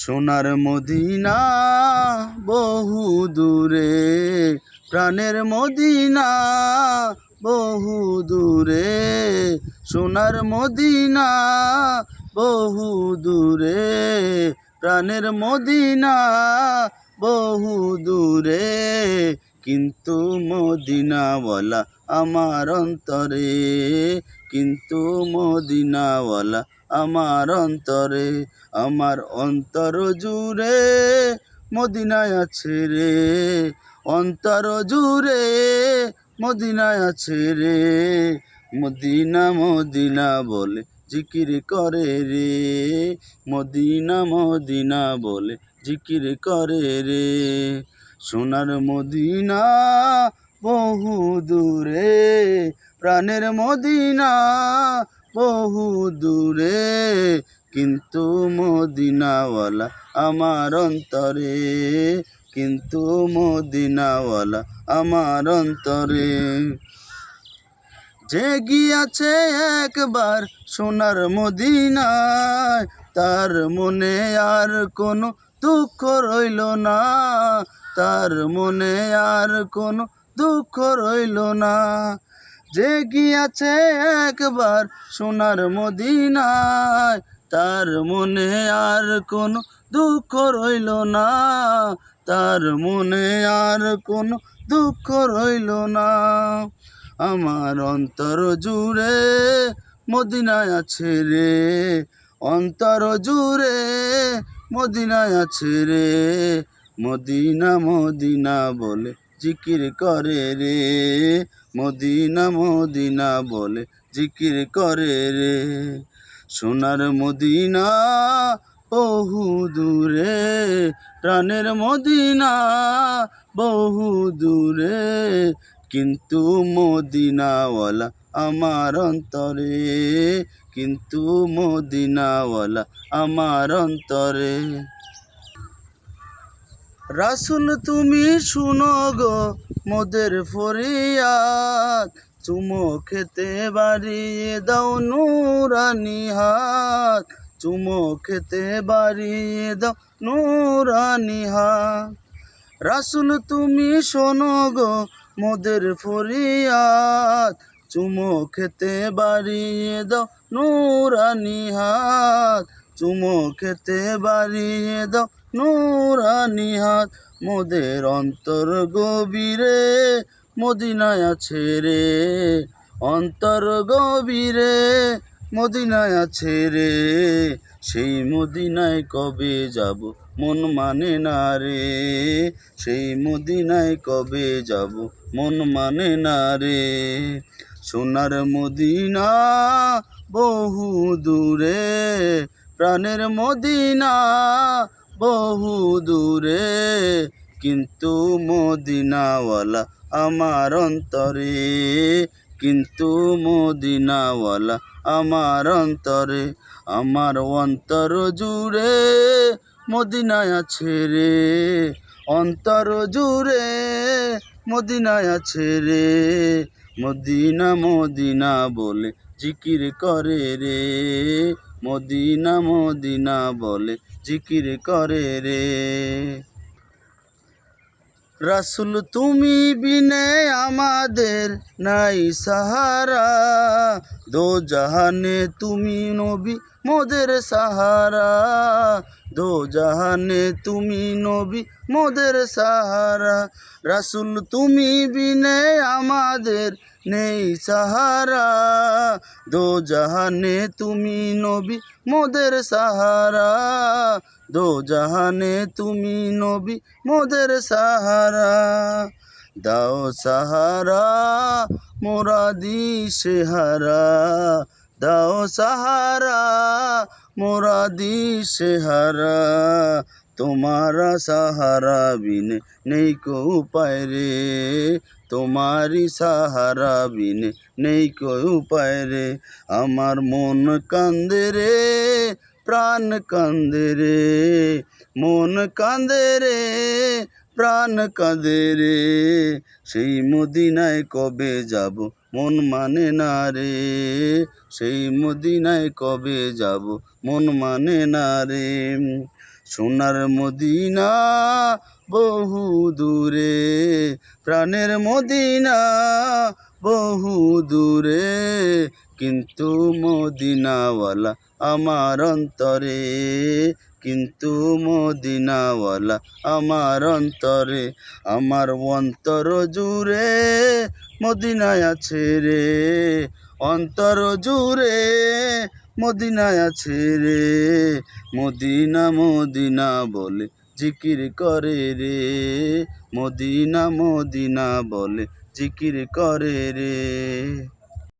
সোনার মদিনা বহু দূরে, প্রাণের মদিনা বহু দূরে, সোনার মদিনা বহু দূরে, প্রাণের মদিনা বহু দূরে কিন্তু মদিনাওয়ালা আমার অন্তরে, কিন্তু মদিনাওয়ালা আমার অন্তরে, আমার অন্তর জুড়ে মদিনায় আছে রে, অন্তর জুড়ে মদিনায় আছে রে। মদিনা মদিনা বলে জিকির করে রে, মদিনা মদিনা বলে জিকির করে রে। সোনার মদিনা বহু দূরে, প্রাণের মদিনা বহু দূরে, কিন্তু মদিনাওয়ালা আমার অন্তরে, কিন্তু মদিনাওয়ালা আমার অন্তরে। যে গিয়াছে একবার সোনার মদিনায় তার মনে আর কোনো দুঃখ রইল না। তার মনে আর কোনো দুঃখ রইল না। যে গিয়াছে একবার সোনার মদিনায়, তার মনে আর কোনো দুঃখ রইল না। তার মনে আর কোনো দুঃখ রইল না। আমার অন্তর জুড়ে মদিনায় আছে রে অন্তর জুড়ে মদিনায় আছে রে। মদিনা মদিনা বলে জিকির করে রে। মদিনা মদিনা বলে জিকির করে রে। সোনার মদিনা, বহু দূরে। প্রাণের মদিনা, বহু দূরে। কিন্তু মদিনাওয়ালা আমার অন্তরে, কিন্তু মদিনাওয়ালা আমার অন্তরে। রাসুল তুমি শুনো গো মোদের ফরিয়াদ, চুমো খেতে বাড়িয়ে দাও নুরানি হাত, চুমো খেতে বাড়িয়ে দাও নুরানি হাত। রাসুল তুমি শোনো গো মোদের ফরিয়াদ চুমো খেতে বাড়িয়ে দাও, নুরানি হাত। চুমো খেতে বাড়িয়ে দাও, নুরানি হাত। মোদের অন্তর গভীরে, মদিনায় আছে রে। অন্তর গভীরে, মদিনায় আছে রে। সেই মদিনায় কবে যাব, মন মানে না রে। সেই মদিনায় কবে যাব, মন মানে না রে। সোনার মদিনা বহু দূরে, প্রাণের মদিনা বহু দূরে। কিন্তু মদিনাওয়ালা আমার অন্তরে, কিন্তু মদিনাওয়ালা আমার অন্তরে, আমার অন্তর জুড়ে মদিনায় আছে রে, অন্তর জুড়ে মদিনায় আছে রে। মদিনা মদিনা বলে জিকির করে রে। মদিনা মদিনা বলে জিকির করে রে। রাসুল তুমি বিনে আমাদের নাই সাহারা। দো জাহানে তুমি নবী, মোদের সাহারা। দো জাহানে তুমি নবী, মোদের সাহারা। রাসুল তুমি বিনে আমাদের নেই সাহারা। দো জাহানে তুমি নবী, মোদের সাহারা। দো জাহানে তুমি নবী মোদের সাহারা। দাও সাহারা মোরা দিশে দাও সাহারা মোরা দিশে তোমারা সাহারা বিনে নেই কো উপায় রে। তোমারি সাহারা বিনে নেই কো উপায় রে। আমার মন কান্দে রে। প্রাণ কান্দে রে, মন কান্দে রে, প্রাণ কাঁদে রে। সেই মদিনায় কবে যাব, মন মানে না রে। সেই মদিনায় কবে যাব, মন মানে না রে। সোনার মদিনা বহু দূরে, প্রাণের মদিনা বহু দূরে। কিন্তু মদিনাওয়ালা আমার অন্তরে, কিন্তু মদিনাওয়ালা আমার অন্তরে, আমার অন্তর জুড়ে মদিনায় আছে রে, অন্তর জুড়ে মদিনায় আছে রে, মদিনা মদিনা বলে জিকির করে রে, মদিনা মদিনা বলে জিকির করে রে।